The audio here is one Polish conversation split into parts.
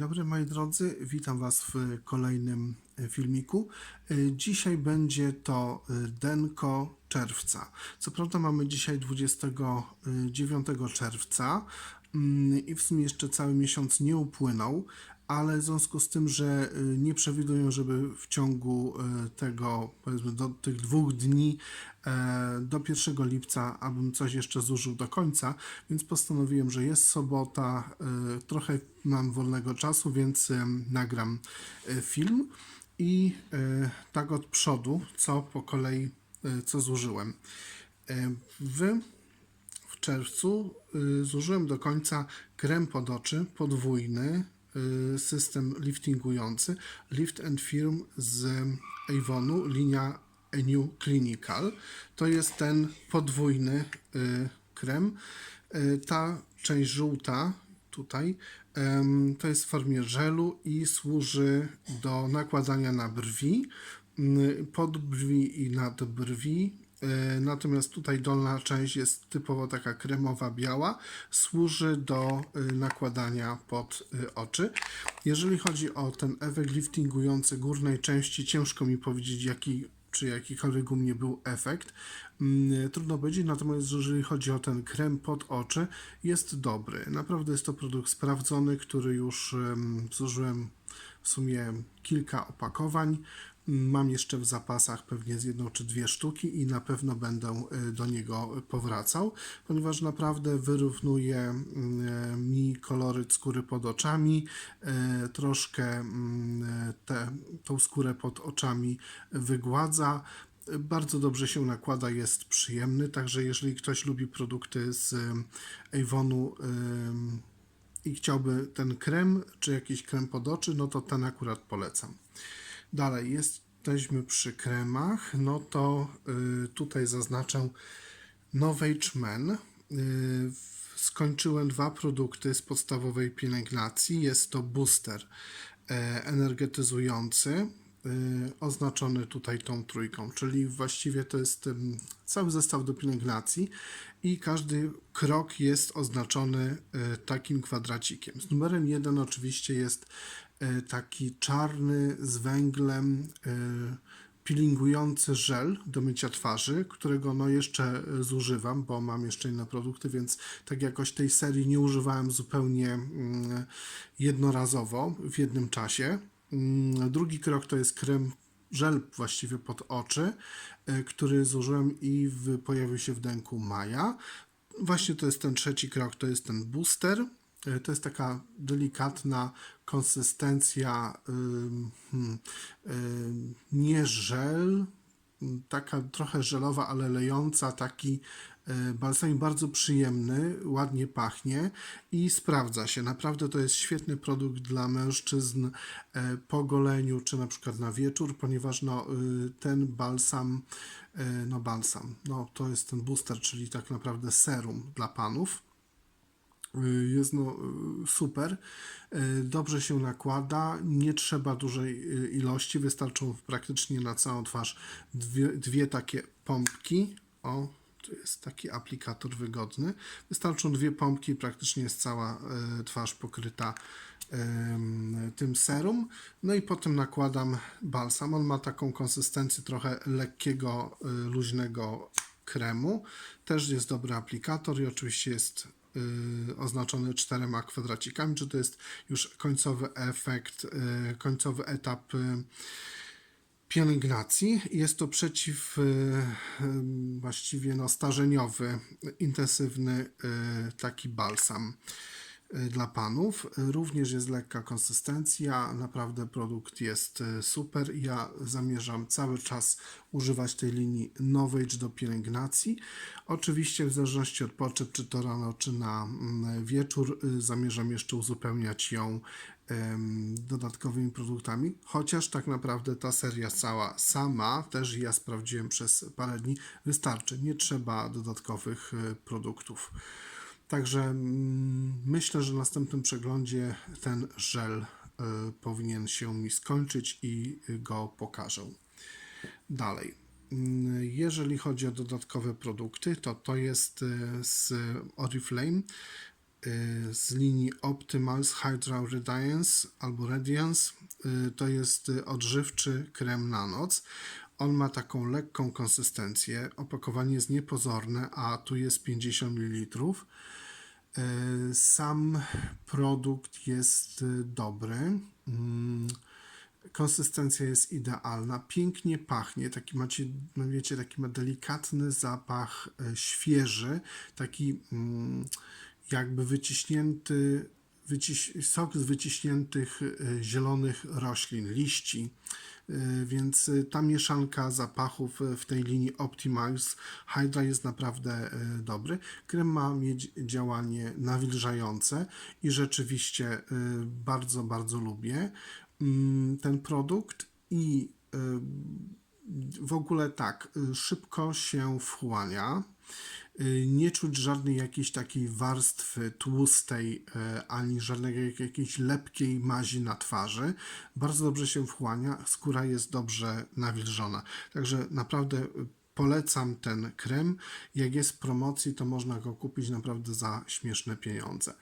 dobry moi drodzy, witam Was w kolejnym e, filmiku. E, Dzisiaj będzie to e, denko czerwca. Co prawda mamy dzisiaj 29 czerwca mm, i w sumie jeszcze cały miesiąc nie upłynął, ale w związku z tym, że y, nie przewidują, żeby w ciągu y, tego, powiedzmy, do tych dwóch dni e, do 1 lipca, abym coś jeszcze zużył do końca, więc postanowiłem, że jest sobota, y, trochę mam wolnego czasu, więc nagram film i tak od przodu, co po kolei, co zużyłem. W w czerwcu zużyłem do końca krem pod oczy podwójny, system liftingujący Lift and Firm z Avonu, linia New Clinical. To jest ten podwójny y, krem. Y, Ta część żółta tutaj to jest w formie żelu i służy do nakładania na brwi, y, pod brwi i nad brwi. E, Natomiast tutaj dolna część jest typowo taka kremowa, biała, służy do y, nakładania pod y, oczy. Jeżeli chodzi o ten efekt liftingujący górnej części, ciężko mi powiedzieć, jaki czy jakikolwiek u mnie był efekt. Mm, Trudno powiedzieć, natomiast jeżeli chodzi o ten krem pod oczy, jest dobry. Naprawdę jest to produkt sprawdzony, który już em, zużyłem w sumie kilka opakowań. Mam jeszcze w zapasach pewnie z jedną czy dwie sztuki i na pewno będę y, do niego powracał, ponieważ naprawdę wyrównuje mm, mi koloryt skóry pod oczami, y, troszkę mm, te, tą skórę pod oczami wygładza. Bardzo dobrze się nakłada, jest przyjemny, także jeżeli ktoś lubi produkty z y, Avonu ym, i chciałby ten krem, czy jakiś krem pod oczy, no to ten akurat polecam. Dalej, jesteśmy przy kremach, no to y, tutaj zaznaczę Novage Men. Y, skończyłem dwa produkty z podstawowej pielęgnacji. Jest to booster e, energetyzujący, y, oznaczony tutaj tą trójką, czyli właściwie to jest cały zestaw do pielęgnacji i każdy krok jest oznaczony y, takim kwadracikiem. Z numerem 1 oczywiście jest taki czarny z węglem y, peelingujący żel do mycia twarzy, którego no jeszcze y, zużywam, bo mam jeszcze inne produkty, więc tak jakoś tej serii nie używałem zupełnie mm, jednorazowo w jednym czasie. Mm, Drugi krok to jest krem żel właściwie pod oczy, który zużyłem i pojawił się w denku maja. Właśnie to jest ten trzeci krok, to jest ten booster. Y, To jest taka delikatna konsystencja, hmm, nie żel, taka trochę żelowa, ale lejąca, taki y, balsamik bardzo przyjemny, ładnie pachnie i sprawdza się. Naprawdę to jest świetny produkt dla mężczyzn e, po goleniu, czy na przykład na wieczór, ponieważ no, y, ten balsam, e, no balsam, no to jest ten booster, czyli tak naprawdę serum dla panów. Y, Jest no y, super, Y, dobrze się nakłada, nie trzeba dużej ilości, wystarczą praktycznie na całą twarz dwie, dwie takie pompki. O, tu jest taki aplikator wygodny. Wystarczą dwie pompki, praktycznie jest cała twarz pokryta ym, tym serum. No i potem nakładam balsam. On ma taką konsystencję trochę lekkiego, luźnego kremu. Też jest dobry aplikator i oczywiście jest oznaczony czterema kwadracikami, czy to jest już końcowy efekt, y, końcowy etap y, pielęgnacji. Jest to przeciw y, y, właściwie no, starzeniowy, intensywny y, taki balsam y, dla panów. Y, Również jest lekka konsystencja, naprawdę produkt jest y, super. Ja zamierzam cały czas używać tej linii Novage do pielęgnacji. Oczywiście w zależności od potrzeb, czy to rano, czy na mm, wieczór, y, zamierzam jeszcze uzupełniać ją dodatkowymi produktami, chociaż tak naprawdę ta seria cała sama, też ja sprawdziłem przez parę dni, wystarczy, nie trzeba dodatkowych y, produktów. Także mm, myślę, że w następnym przeglądzie ten żel y, powinien się mi skończyć i go pokażę. Dalej. Mm, Jeżeli chodzi o dodatkowe produkty, to to jest y, z Oriflame y, z linii Optimals Hydra Radiance albo Radiance. To jest odżywczy krem na noc. On ma taką lekką konsystencję. Opakowanie jest niepozorne, a tu jest 50 ml. Y, Sam produkt jest y, dobry. Mm, Konsystencja jest idealna, pięknie pachnie, taki macie, wiecie, taki ma delikatny zapach e, świeży, taki mm, jakby wyciśnięty, wyciś, sok z wyciśniętych zielonych roślin, liści. E, Więc e, ta mieszanka zapachów e, w tej linii Optimize Hydra jest naprawdę e, dobry. Krem ma mieć działanie nawilżające i rzeczywiście e, bardzo, bardzo lubię mm, ten produkt i y, w ogóle tak, y, szybko się wchłania. Y, Nie czuć żadnej jakiejś takiej warstwy tłustej, y, ani żadnej jak- jakiejś lepkiej mazi na twarzy. Bardzo dobrze się wchłania, skóra jest dobrze nawilżona. Także naprawdę y, polecam ten krem. Jak jest w promocji, to można go kupić naprawdę za śmieszne pieniądze.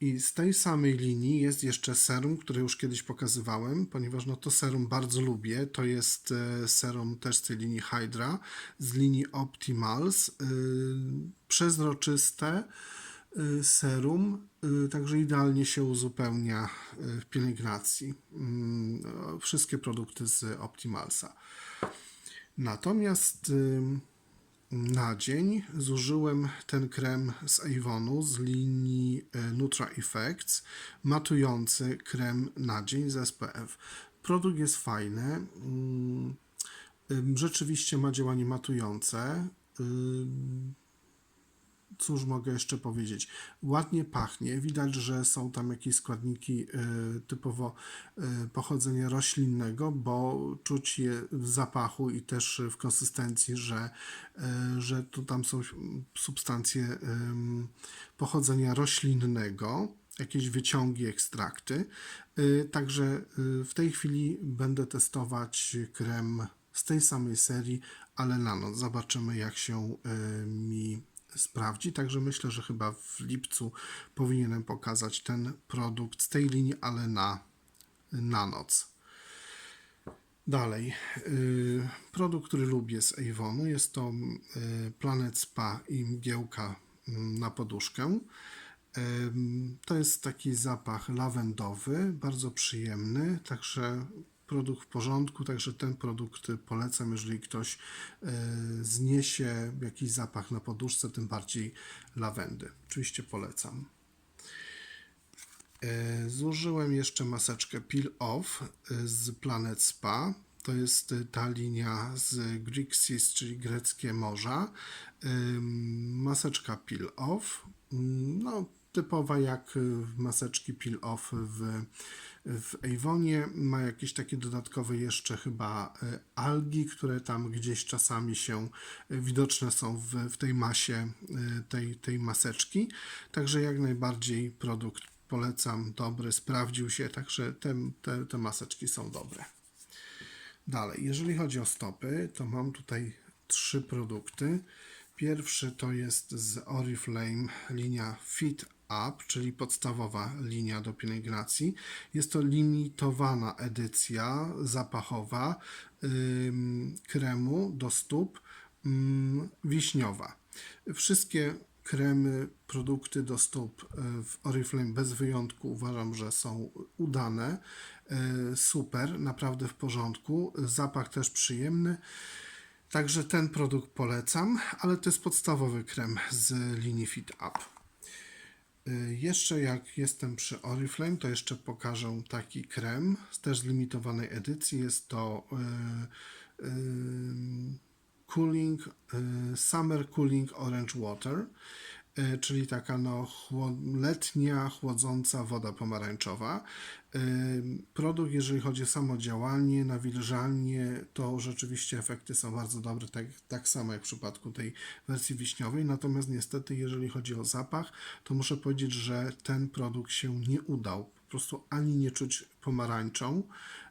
I z tej samej linii jest jeszcze serum, które już kiedyś pokazywałem, ponieważ no to serum bardzo lubię. To jest e, serum też z tej linii Hydra, z linii Optimals. y, Przezroczyste y, serum, także idealnie się uzupełnia w pielęgnacji. Mm, Wszystkie produkty z Optimalsa. Natomiast na dzień zużyłem ten krem z Avonu z linii e, Nutra Effects, matujący krem na dzień z SPF. Produkt jest fajny, mm, rzeczywiście ma działanie matujące. Cóż mogę jeszcze powiedzieć? Ładnie pachnie. Widać, że są tam jakieś składniki y, typowo y, pochodzenia roślinnego, bo czuć je w zapachu i też w konsystencji, że, y, że tu tam są substancje pochodzenia roślinnego, jakieś wyciągi, ekstrakty. Także w tej chwili będę testować krem z tej samej serii, ale na noc. Zobaczymy, jak się mi sprawdzi. Także myślę, że chyba w lipcu powinienem pokazać ten produkt z tej linii, ale na, na noc. Dalej, y, produkt, który lubię z Avonu jest to y, Planet Spa i mgiełka mm, na poduszkę. To jest taki zapach lawendowy, bardzo przyjemny, także produkt w porządku, także ten produkt polecam, jeżeli ktoś y, zniesie jakiś zapach na poduszce, tym bardziej lawendy. Oczywiście polecam. E, Zużyłem jeszcze maseczkę Peel Off e, z Planet Spa. To jest e, ta linia z Greek Seas, czyli greckie morza. Maseczka Peel Off. Mm, No, typowa jak e, maseczki Peel Off w, w Avonie. Ma jakieś takie dodatkowe jeszcze chyba e, algi, które tam gdzieś czasami się e, widoczne są w, w tej masie e, tej, tej maseczki. Także jak najbardziej produkt polecam, dobry, sprawdził się, także te, te, te maseczki są dobre. Dalej, jeżeli chodzi o stopy, to mam tutaj trzy produkty. Pierwszy to jest z Oriflame linia Fit Up, czyli podstawowa linia do pielęgnacji. Jest to limitowana edycja zapachowa kremu do stóp wiśniowa. Wszystkie kremy, produkty do stóp e, w Oriflame bez wyjątku uważam, że są udane. E, Super, naprawdę w porządku. Zapach też przyjemny. Także ten produkt polecam, ale to jest podstawowy krem z linii Fit Up. Y, Jeszcze jak jestem przy Oriflame, to jeszcze pokażę taki krem, też z limitowanej edycji. Jest to y, y, Cooling, y, Summer Cooling Orange Water, czyli taka no, letnia, chłodząca woda pomarańczowa. Y, Produkt, jeżeli chodzi o samo działanie, nawilżanie, to rzeczywiście efekty są bardzo dobre, tak, tak samo jak w przypadku tej wersji wiśniowej. Natomiast niestety, jeżeli chodzi o zapach, to muszę powiedzieć, że ten produkt się nie udał. Po prostu ani nie czuć pomarańczą,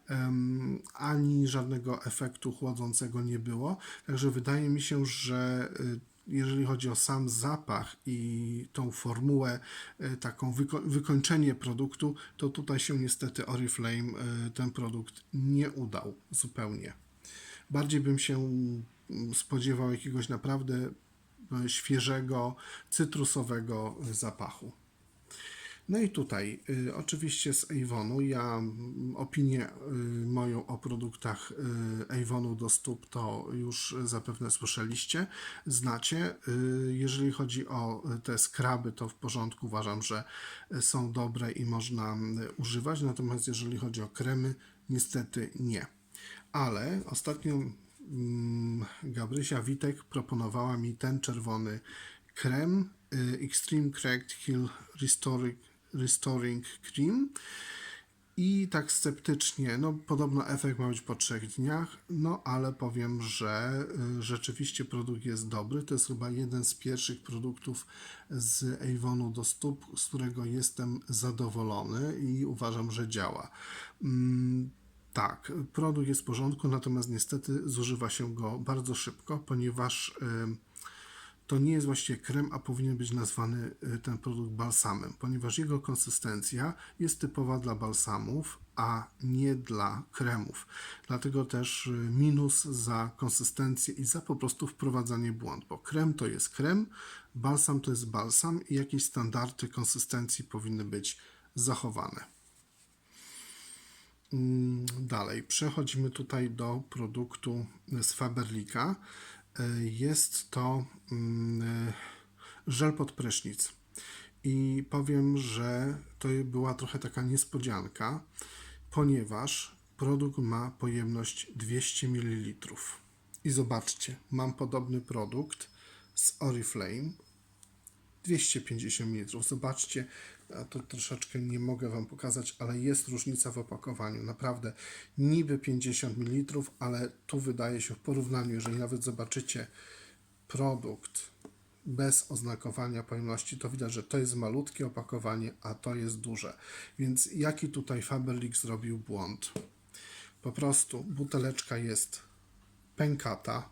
em, ani żadnego efektu chłodzącego nie było. Także wydaje mi się, że y, jeżeli chodzi o sam zapach i tą formułę, e, taką wyko- wykończenie produktu, to tutaj się niestety Oriflame e, ten produkt nie udał zupełnie. Bardziej bym się mm, spodziewał jakiegoś naprawdę e, świeżego, cytrusowego zapachu. No i tutaj y, oczywiście z Avonu, ja mm, opinię y, moją o produktach y, Avonu do stóp to już zapewne słyszeliście, znacie. Y, jeżeli chodzi o y, te skraby, to w porządku, uważam, że y, są dobre i można y, używać, natomiast jeżeli chodzi o kremy, niestety nie. Ale ostatnio mm, Gabrysia Witek proponowała mi ten czerwony krem y, Extreme Cracked Heel Restoring, Restoring Cream i tak sceptycznie, no podobno efekt ma być po trzech dniach, no ale powiem, że y, rzeczywiście produkt jest dobry. To jest chyba jeden z pierwszych produktów z Avonu do stóp, z którego jestem zadowolony i uważam, że działa. Mm, tak, produkt jest w porządku, natomiast niestety zużywa się go bardzo szybko, ponieważ y, to nie jest właściwie krem, a powinien być nazwany y, ten produkt balsamem, ponieważ jego konsystencja jest typowa dla balsamów, a nie dla kremów. Dlatego też y, minus za konsystencję i za po prostu wprowadzanie błąd, bo krem to jest krem, balsam to jest balsam i jakieś standardy konsystencji powinny być zachowane. Mm, Dalej, przechodzimy tutaj do produktu z Faberlika. Jest to mm, y, żel pod prysznic. I powiem, że to była trochę taka niespodzianka, ponieważ produkt ma pojemność 200 ml. I zobaczcie, mam podobny produkt z Oriflame 250 ml. Zobaczcie, ja to troszeczkę nie mogę Wam pokazać, ale jest różnica w opakowaniu. Naprawdę niby 50 ml, ale tu wydaje się w porównaniu, jeżeli nawet zobaczycie produkt bez oznakowania pojemności, to widać, że to jest malutkie opakowanie, a to jest duże. Więc jaki tutaj Faberlic zrobił błąd? Po prostu buteleczka jest pękata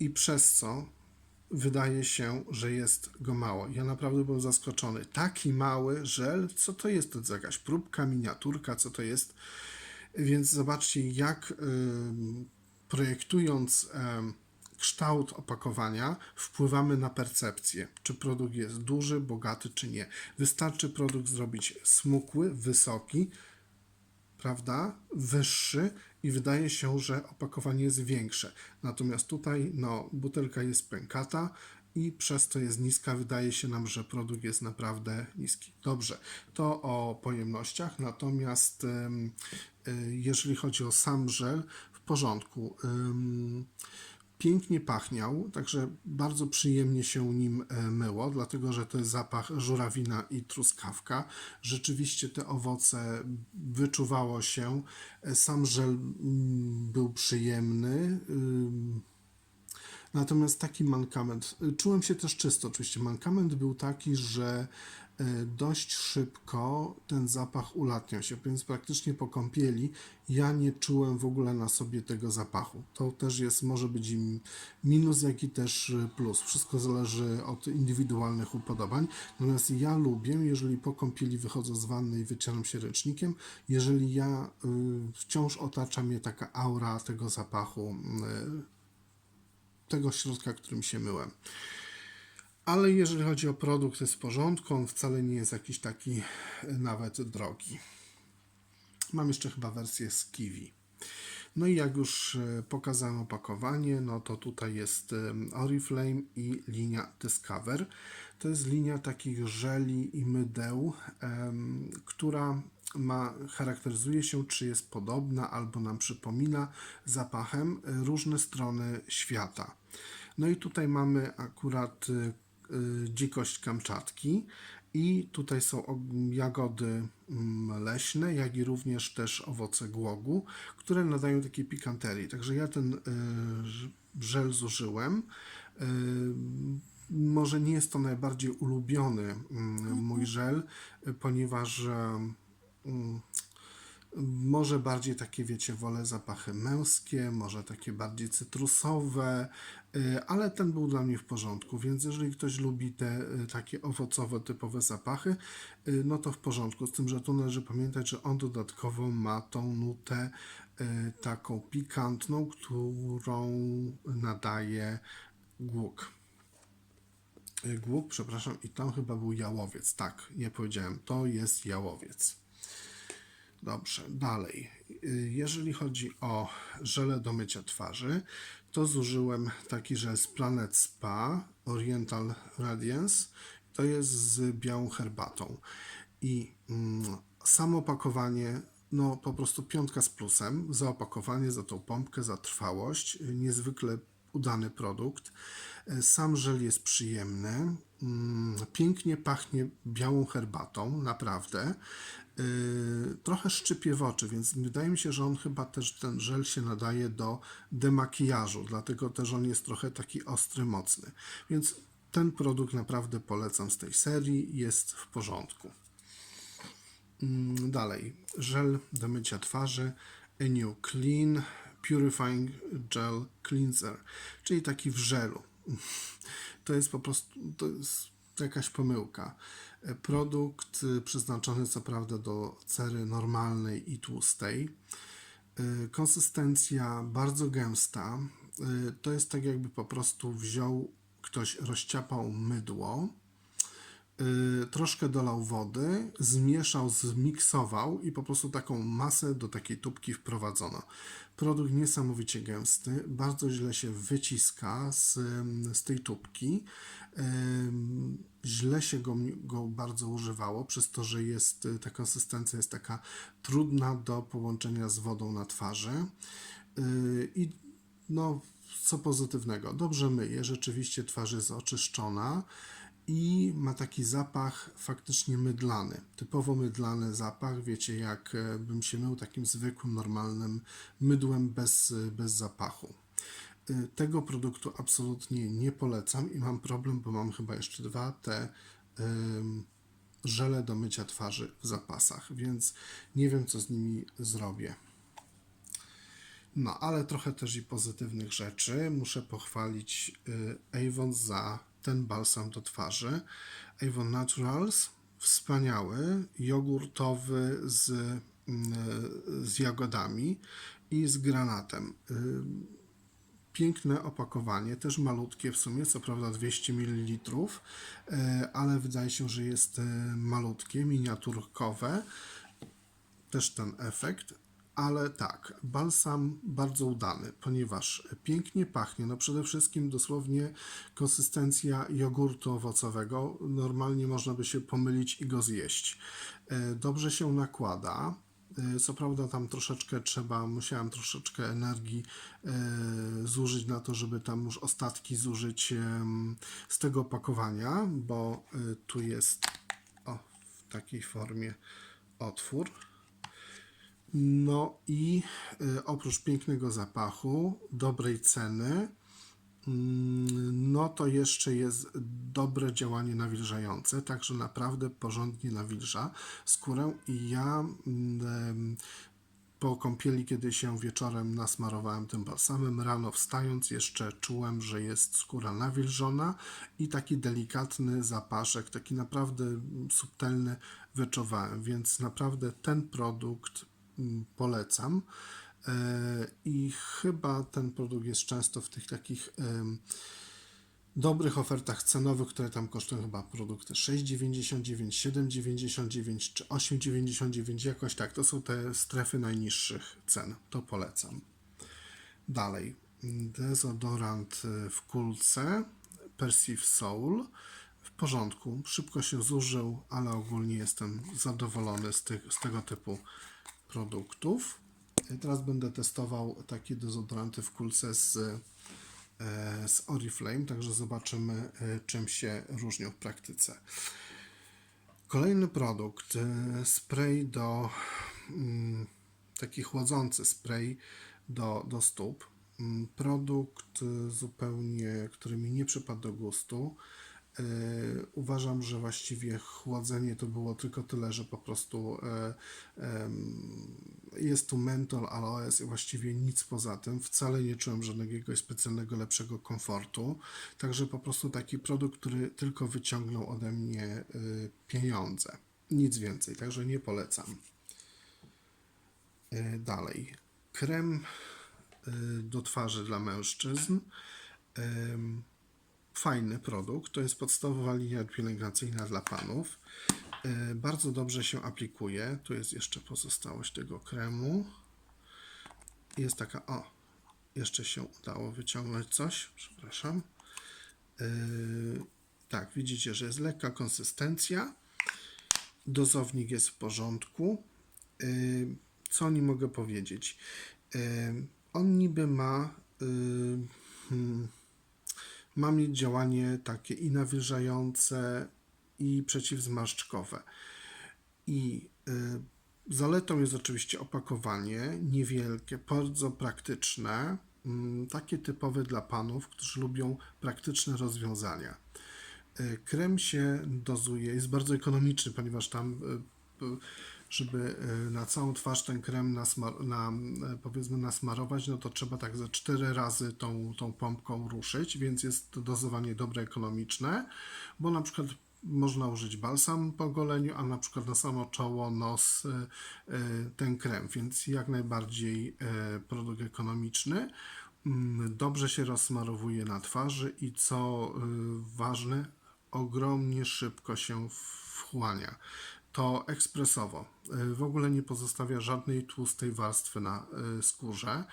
i przez co wydaje się, że jest go mało. Ja naprawdę byłem zaskoczony. Taki mały żel, co to jest? To jest jakaś próbka, miniaturka, co to jest? Więc zobaczcie, jak projektując kształt opakowania, wpływamy na percepcję, czy produkt jest duży, bogaty, czy nie. Wystarczy produkt zrobić smukły, wysoki, prawda, wyższy i wydaje się, że opakowanie jest większe. Natomiast tutaj no, butelka jest pękata i przez to jest niska. Wydaje się nam, że produkt jest naprawdę niski. Dobrze, to o pojemnościach. Natomiast y, jeżeli chodzi o sam żel, w porządku. Pięknie pachniał, także bardzo przyjemnie się nim e, myło, dlatego że to jest zapach żurawina i truskawka. Rzeczywiście te owoce wyczuwało się. E, Sam żel mm, był przyjemny. Natomiast taki mankament, czułem się też czysto oczywiście. Mankament był taki, że y, dość szybko ten zapach ulatniał się, więc praktycznie po kąpieli ja nie czułem w ogóle na sobie tego zapachu. To też jest, może być minus, jak i też y, plus. Wszystko zależy od indywidualnych upodobań. Natomiast ja lubię, jeżeli po kąpieli wychodzę z wanny i wycieram się ręcznikiem, jeżeli ja y, wciąż otacza mnie taka aura tego zapachu y, tego środka, którym się myłem. Ale jeżeli chodzi o produkt, jest w porządku, on wcale nie jest jakiś taki e, nawet drogi. Mam jeszcze chyba wersję z kiwi. No i jak już e, pokazałem opakowanie, no to tutaj jest Oriflame i linia Discover. To jest linia takich żeli i mydeł, która ma, charakteryzuje się, czy jest podobna albo nam przypomina zapachem e, różne strony świata. No i tutaj mamy akurat y, y, dzikość Kamczatki i tutaj są jagody mm, leśne, jak i również też owoce głogu, które nadają takiej pikanterii. Także ja ten żel zużyłem. Może nie jest to najbardziej ulubiony mm, mój żel, ponieważ e, mm, Może bardziej takie, wiecie, wolę zapachy męskie, może takie bardziej cytrusowe, y, ale ten był dla mnie w porządku, więc jeżeli ktoś lubi te y, takie owocowe, typowe zapachy, y, no to w porządku. Z tym, że tu należy pamiętać, że on dodatkowo ma tą nutę taką pikantną, którą nadaje głuk. Głuk, przepraszam, i tam chyba był jałowiec. Tak, nie powiedziałem, to jest jałowiec. Dobrze, dalej. Jeżeli chodzi o żele do mycia twarzy, to zużyłem taki żel z Planet Spa Oriental Radiance. To jest z białą herbatą. I mm, samo opakowanie, no po prostu piątka z plusem. Za opakowanie, za tą pompkę, za trwałość. Niezwykle udany produkt. Sam żel jest przyjemny. Mm, Pięknie pachnie białą herbatą, naprawdę. Yy, trochę szczypie w oczy, więc wydaje mi się, że on chyba też ten żel się nadaje do demakijażu, dlatego też on jest trochę taki ostry, mocny. Więc ten produkt naprawdę polecam z tej serii, jest w porządku. Mm, Dalej, żel do mycia twarzy Eniu Clean Purifying Gel Cleanser, czyli taki w żelu. To jest po prostu to jest jakaś pomyłka. Produkt y, przeznaczony co prawda do cery normalnej i tłustej. Y, Konsystencja bardzo gęsta. Y, To jest tak jakby po prostu wziął ktoś, rozciapał mydło, troszkę dolał wody, zmieszał, zmiksował i po prostu taką masę do takiej tubki wprowadzono. Produkt niesamowicie gęsty, bardzo źle się wyciska z, z tej tubki. Źle się go, go bardzo używało, przez to, że jest, y, ta konsystencja jest taka trudna do połączenia z wodą na twarzy. Yy, I no, co pozytywnego, dobrze myje, rzeczywiście twarz jest oczyszczona i ma taki zapach faktycznie mydlany, typowo mydlany zapach, wiecie, jak e, bym się mył takim zwykłym, normalnym mydłem bez, bez zapachu. Y, Tego produktu absolutnie nie polecam i mam problem, bo mam chyba jeszcze dwa te żele do mycia twarzy w zapasach, więc nie wiem, co z nimi zrobię. No, ale trochę też i pozytywnych rzeczy. Muszę pochwalić y, Avon za ten balsam do twarzy. Avon Naturals, wspaniały, jogurtowy z, y, z jagodami i z granatem. Piękne opakowanie, też malutkie w sumie, co prawda 200 ml, e, ale wydaje się, że jest e, malutkie, miniaturkowe. Też ten efekt, ale tak, balsam bardzo udany, ponieważ pięknie pachnie. No przede wszystkim dosłownie konsystencja jogurtu owocowego. Normalnie można by się pomylić i go zjeść. E, Dobrze się nakłada. E, Co prawda tam troszeczkę trzeba, musiałem troszeczkę energii e, zużyć na to, żeby tam już ostatki zużyć z tego opakowania, bo e, tu jest o, w takiej formie otwór. No i oprócz pięknego zapachu, dobrej ceny, no to jeszcze jest dobre działanie nawilżające, także naprawdę porządnie nawilża skórę i ja mm, po kąpieli, kiedy się wieczorem nasmarowałem tym balsamem, rano wstając jeszcze czułem, że jest skóra nawilżona i taki delikatny zapaszek, taki naprawdę mm, subtelny wyczuwałem, więc naprawdę ten produkt mm, polecam. E, I chyba ten produkt jest często w tych takich dobrych ofertach cenowych, które tam kosztują chyba produkty 6,99, 7,99 czy 8,99, jakoś tak. To są te strefy najniższych cen. To polecam. Dalej. Dezodorant y, w kulce Perceive Soul. W porządku. Szybko się zużył, ale ogólnie jestem zadowolony z, tych, z tego typu produktów. Teraz będę testował takie dezodoranty w kulce z, e, z Oriflame, także zobaczymy, e, czym się różnią w praktyce. Kolejny produkt, e, spray do mm, taki chłodzący spray do, do stóp. Mm, Produkt zupełnie, który mi nie przypadł do gustu. Yy, Uważam, że właściwie chłodzenie to było tylko tyle, że po prostu e, jest tu mentol, aloes i właściwie nic poza tym. Wcale nie czułem żadnego specjalnego lepszego komfortu. Także po prostu taki produkt, który tylko wyciągnął ode mnie y, pieniądze. Nic więcej, także nie polecam. Y, Dalej. Krem do twarzy dla mężczyzn. Fajny produkt. To jest podstawowa linia pielęgnacyjna dla panów. Y, Bardzo dobrze się aplikuje. Tu jest jeszcze pozostałość tego kremu. Jest taka, o, jeszcze się udało wyciągnąć coś. Przepraszam. Yy, tak, widzicie, że jest lekka konsystencja. Dozownik jest w porządku. Yy, co o nim mogę powiedzieć? On niby ma, hmm, ma mieć działanie takie i nawilżające, i przeciwzmarszczkowe. I y, zaletą jest oczywiście opakowanie, niewielkie, bardzo praktyczne, mm, takie typowe dla panów, którzy lubią praktyczne rozwiązania. Y, Krem się dozuje, jest bardzo ekonomiczny, ponieważ tam, y, żeby y, na całą twarz ten krem nasmar, na, y, powiedzmy nasmarować, no to trzeba tak ze cztery razy tą, tą pompką ruszyć, więc jest to dozowanie dobre, ekonomiczne, bo na przykład można użyć balsam po goleniu, a na przykład na samo czoło, nos, y, ten krem, więc jak najbardziej produkt ekonomiczny. Mm, Dobrze się rozsmarowuje na twarzy i co ważne, ogromnie szybko się wchłania. To ekspresowo. Y, W ogóle nie pozostawia żadnej tłustej warstwy na y, skórze.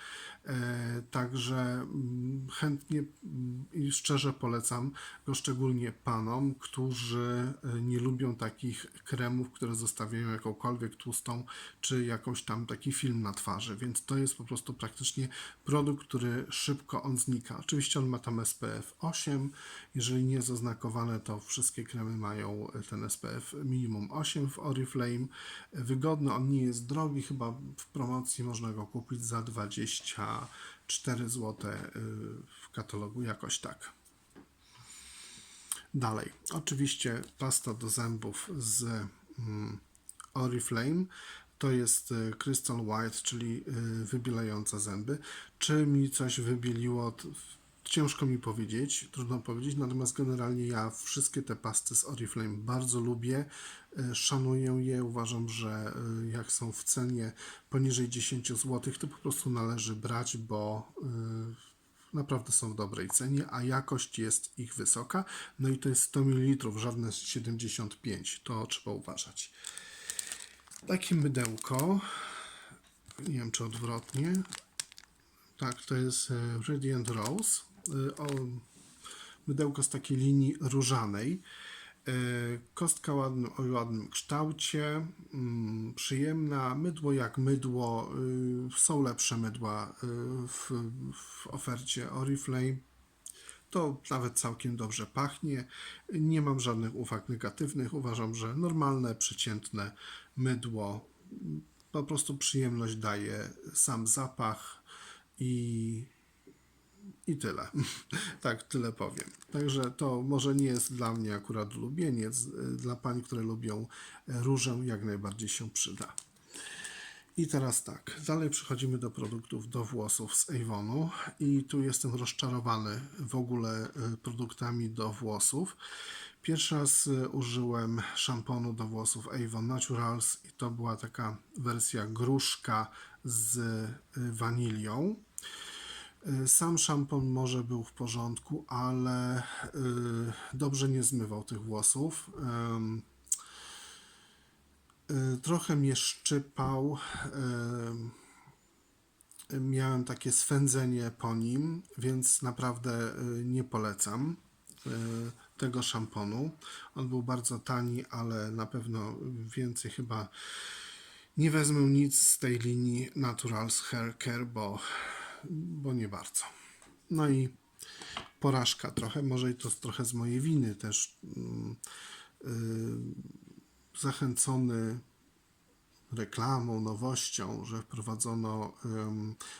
E, Także mm, chętnie mm, i szczerze polecam go szczególnie panom, którzy nie lubią takich kremów, które zostawiają jakąkolwiek tłustą czy jakąś tam taki film na twarzy. Więc to jest po prostu praktycznie produkt, który szybko on znika. Oczywiście on ma tam SPF 8. Jeżeli nie jest oznakowane, to wszystkie kremy mają ten SPF minimum 8 w Oriflame. Wygodny, on nie jest drogi, chyba w promocji można go kupić za 24 zł w katalogu, jakoś tak. Dalej, oczywiście pasta do zębów z mm, Oriflame. To jest y, Crystal White, czyli y, wybielająca zęby. Czy mi coś wybieliło? Ciężko mi powiedzieć, trudno powiedzieć, natomiast generalnie ja wszystkie te pasty z Oriflame bardzo lubię, y, szanuję je, uważam, że y, jak są w cenie poniżej 10 zł, to po prostu należy brać, bo y, naprawdę są w dobrej cenie, a jakość jest ich wysoka. No i to jest 100 ml, żadne 75, to trzeba uważać. Takie mydełko, nie wiem czy odwrotnie, tak, to jest e, Radiant Rose, e, o, mydełko z takiej linii różanej. E, Kostka ładnym, o ładnym kształcie, mm, przyjemna, mydło jak mydło, y, są lepsze mydła y, w, w ofercie Oriflame. To nawet całkiem dobrze pachnie. Nie mam żadnych uwag negatywnych. Uważam, że normalne, przeciętne mydło po prostu przyjemność daje sam zapach i, i tyle. tak, tyle powiem. Także to może nie jest dla mnie akurat ulubieniec. Dla pań, które lubią różę, jak najbardziej się przyda. I teraz tak, dalej przechodzimy do produktów do włosów z Avonu i tu jestem rozczarowany w ogóle y, produktami do włosów. Pierwszy raz y, użyłem szamponu do włosów Avon Naturals i to była taka wersja gruszka z y, wanilią. Y, Sam szampon może był w porządku, ale y, dobrze nie zmywał tych włosów. Y, Trochę mnie szczypał. Miałem takie swędzenie po nim, więc naprawdę nie polecam tego szamponu. On był bardzo tani, ale na pewno więcej chyba nie wezmę nic z tej linii Naturals Hair Care, bo, bo nie bardzo. No i porażka trochę, może i to trochę z mojej winy też. mm, y, zachęcony reklamą, nowością, że wprowadzono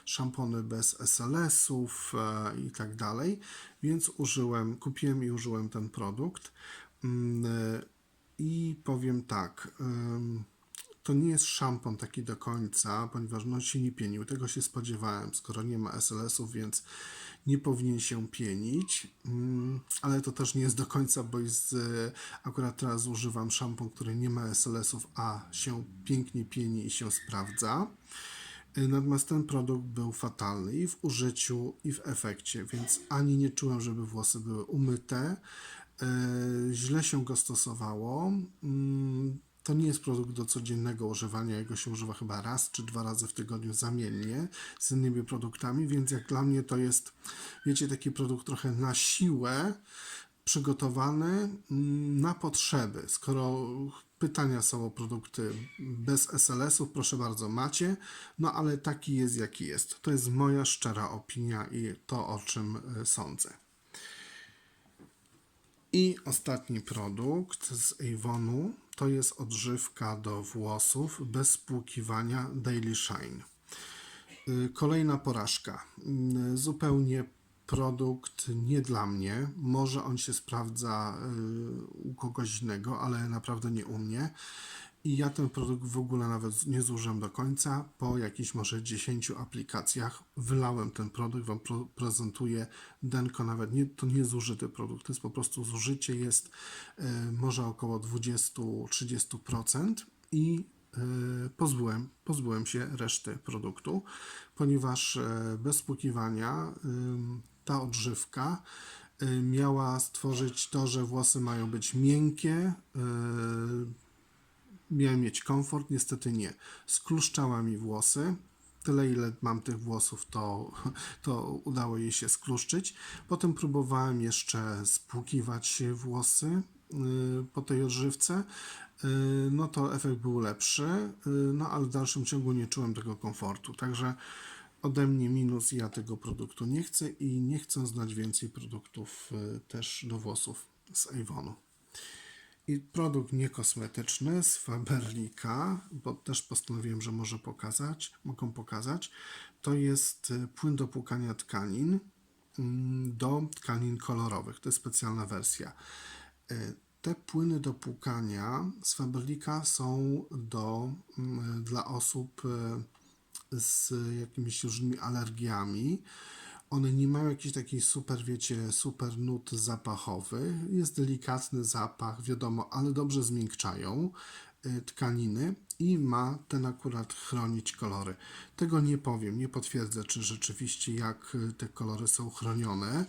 szampony bez SLS-ów e, i tak dalej, więc użyłem, kupiłem i użyłem ten produkt. Mm, e, I powiem tak, to nie jest szampon taki do końca, ponieważ no się nie pienił. Tego się spodziewałem, skoro nie ma SLS-ów, więc nie powinien się pienić. Mm, Ale to też nie jest do końca, bo jest, e, akurat teraz używam szampon, który nie ma SLS-ów, a się pięknie pieni i się sprawdza. E, Natomiast ten produkt był fatalny i w użyciu, i w efekcie, więc ani nie czułem, żeby włosy były umyte. e, Źle się go stosowało. To nie jest produkt do codziennego używania, jego się używa chyba raz czy dwa razy w tygodniu zamiennie z innymi produktami, więc jak dla mnie to jest, wiecie, taki produkt trochę na siłę przygotowany mm, na potrzeby. Skoro pytania są o produkty bez SLS-ów, proszę bardzo, macie, no ale taki jest jaki jest. To jest moja szczera opinia i to, o czym y, sądzę. I ostatni produkt z Avonu to jest odżywka do włosów bez spłukiwania Daily Shine. Y, Kolejna porażka. Y, Zupełnie produkt nie dla mnie. Może on się sprawdza y, u kogoś innego, ale naprawdę nie u mnie. I ja ten produkt w ogóle nawet nie zużyłem do końca. Po jakichś może 10 aplikacjach wylałem ten produkt, Wam prezentuję Denko nawet nie, to nie zużyty produkt, to jest po prostu zużycie jest y, może około 20-30% i y, pozbyłem, pozbyłem się reszty produktu, ponieważ y, bez spłukiwania ta odżywka miała stworzyć to, że włosy mają być miękkie, miałem mieć komfort, niestety nie. Skluszczała mi włosy. Tyle, ile mam tych włosów, to, to udało jej się skluszczyć. Potem próbowałem jeszcze spłukiwać włosy yy, po tej odżywce. Yy, No to efekt był lepszy, yy, no ale w dalszym ciągu nie czułem tego komfortu. Także ode mnie minus, ja tego produktu nie chcę i nie chcę znać więcej produktów też do włosów z Avonu. I produkt niekosmetyczny z Faberlika, bo też postanowiłem, że może pokazać, mogą pokazać. To jest y, płyn do płukania tkanin mm, do tkanin kolorowych. To jest specjalna wersja. Y, Te płyny do płukania z Faberlika są do, mm, dla osób y, z jakimiś różnymi alergiami. One nie mają jakiejś takiej super, wiecie, super nut zapachowy. Jest delikatny zapach, wiadomo, ale dobrze zmiękczają y, tkaniny i ma ten akurat chronić kolory. Tego nie powiem, nie potwierdzę, czy rzeczywiście jak y, te kolory są chronione.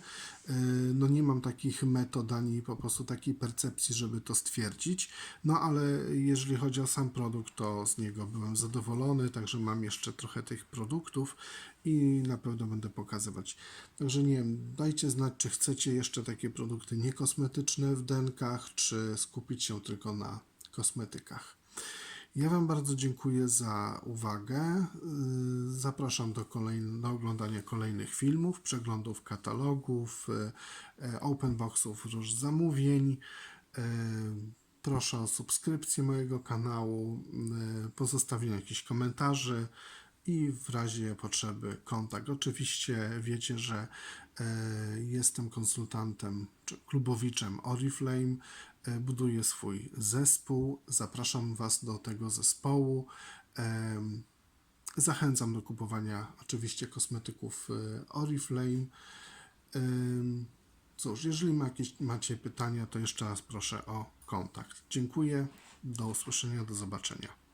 Y, No nie mam takich metod ani po prostu takiej percepcji, żeby to stwierdzić. No ale jeżeli chodzi o sam produkt, to z niego byłem zadowolony, także mam jeszcze trochę tych produktów i na pewno będę pokazywać. Także nie wiem, dajcie znać, czy chcecie jeszcze takie produkty niekosmetyczne w denkach, czy skupić się tylko na kosmetykach. Ja Wam bardzo dziękuję za uwagę. Yy, Zapraszam do, kolejn- do oglądania kolejnych filmów, przeglądów katalogów, yy, yy, open boxów, róż zamówień. Yy, Proszę o subskrypcję mojego kanału, pozostawienie jakichś komentarzy i w razie potrzeby kontakt. Oczywiście wiecie, że e, jestem konsultantem czy klubowiczem Oriflame. E, buduję swój zespół. Zapraszam Was do tego zespołu. Zachęcam do kupowania oczywiście kosmetyków e, Oriflame. Cóż, jeżeli macie pytania, to jeszcze raz proszę o kontakt. Dziękuję. Do usłyszenia, do zobaczenia.